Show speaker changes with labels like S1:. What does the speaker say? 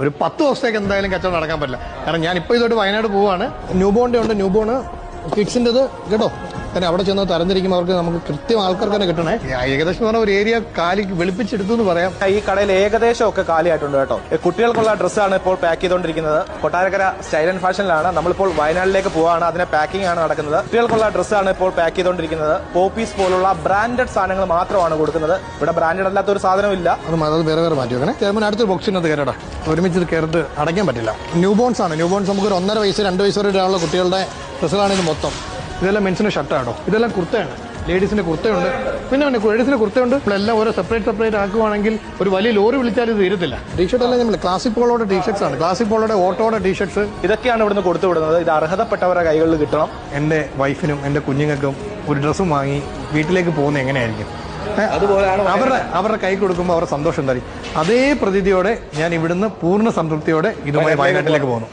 S1: ഒരു പത്ത് ദിവസത്തേക്ക് എന്തായാലും കച്ചവടം നടക്കാൻ പറ്റില്ല. കാരണം ഞാൻ ഇപ്പോൾ ഇതോട്ട് വയനാട് പോവാണ്. ന്യൂബോണിന്റെ ഉണ്ട്. ന്യൂബോണ് കിഡ്സിന്റെത് കേട്ടോ? തന്നെ അവിടെ ചെന്ന് തരംതിരിക്കുമ്പോൾ അവർക്ക് നമുക്ക് കൃത്യം ആൾക്കാർക്ക് തന്നെ കിട്ടണേ. ഏകദേശം എന്ന് പറഞ്ഞാൽ ഒരു ഏരിയ കാലി വെളുപ്പിച്ചെടുത്തു എന്ന് പറയാം.
S2: ഈ കടയിൽ ഏകദേശം ഒക്കെ കാലിയായിട്ടുണ്ട് കേട്ടോ. കുട്ടികൾക്കുള്ള ഡ്രസ്സാണ് ഇപ്പോൾ പാക്ക് ചെയ്തുകൊണ്ടിരിക്കുന്നത് കൊട്ടാരക്കര സ്റ്റൈൽ ആൻഡ് ഫാഷനിലാണ്. നമ്മളിപ്പോൾ വയനാട്ടിലേക്ക് പോവാണ്. അതിന്റെ പാക്കിംഗ് ആണ് നടക്കുന്നത്. കുട്ടികൾക്കുള്ള ഡ്രസ്സാണ് ഇപ്പോൾ പാക്ക് ചെയ്തുകൊണ്ടിരിക്കുന്നത് പോപ്പീസ് പോലുള്ള ബ്രാൻഡഡ് സാധനങ്ങൾ മാത്രമാണ് കൊടുക്കുന്നത്. ഇവിടെ ബ്രാൻഡഡ് അല്ലാത്ത ഒരു
S1: സാധനം ഇല്ല. അത് വേറെ വേറെ മാറ്റി വെക്കണേ. ചേർമൻ അടുത്ത ബോക്സിനകത്ത് കയറടാ ഒരുമിച്ച് കയറിട്ട് അടയ്ക്കാൻ പറ്റില്ല. ന്യൂ ബോൺസ് ആണ്. ന്യൂ ബോൺസ് നമുക്ക് ഒരു ഒന്നര വയസ്സ് രണ്ട് വയസ്സ് വരെ ഉള്ള കുട്ടികളുടെ ഡ്രസ്സുകളാണ് ഇത് മൊത്തം. ഇതെല്ലാം മെൻസിന്റെ ഷർട്ടാണോ ഇതെല്ലാം കുർത്തയാണ്. ലേഡീസിന്റെ കുർത്തയുണ്ട്. പിന്നെ പിന്നെ ലേഡീസിന്റെ കുർത്തയുണ്ട്. നമ്മളെല്ലാം ഓരോ സെപ്പറേറ്റ് സെപ്പറേറ്റ് ആക്കുവാണെങ്കിൽ ഒരു വലിയ ലോറി വിളിച്ചാൽ ഇത് തീരത്തില്ല. ടീഷർട്ട് എല്ലാം നമ്മൾ ക്ലാസിക് പോളോടെ ടീഷർട്സ് ആണ്. ക്ലാസിക് പോളോടെ ഓട്ടോയുടെ ടീഷർട്സ്
S2: ഇതൊക്കെയാണ് ഇവിടുന്ന് കൊടുത്തു വിടുന്നത്. ഇത് അർഹതപ്പെട്ടവരെ കൈകളിൽ കിട്ടണം.
S1: എന്റെ വൈഫിനും എന്റെ കുഞ്ഞുങ്ങൾക്കും ഒരു ഡ്രസ്സും വാങ്ങി വീട്ടിലേക്ക് പോകുന്നത് എങ്ങനെയായിരിക്കും? അതുപോലെയാണ് അവരുടെ അവരുടെ കൈ കൊടുക്കുമ്പോൾ അവരുടെ സന്തോഷം തരും അതേ പ്രതീതിയോടെ ഞാൻ ഇവിടുന്ന് പൂർണ സംതൃപ്തിയോടെ ഇതുമായി വയനാട്ടിലേക്ക് പോകുന്നു.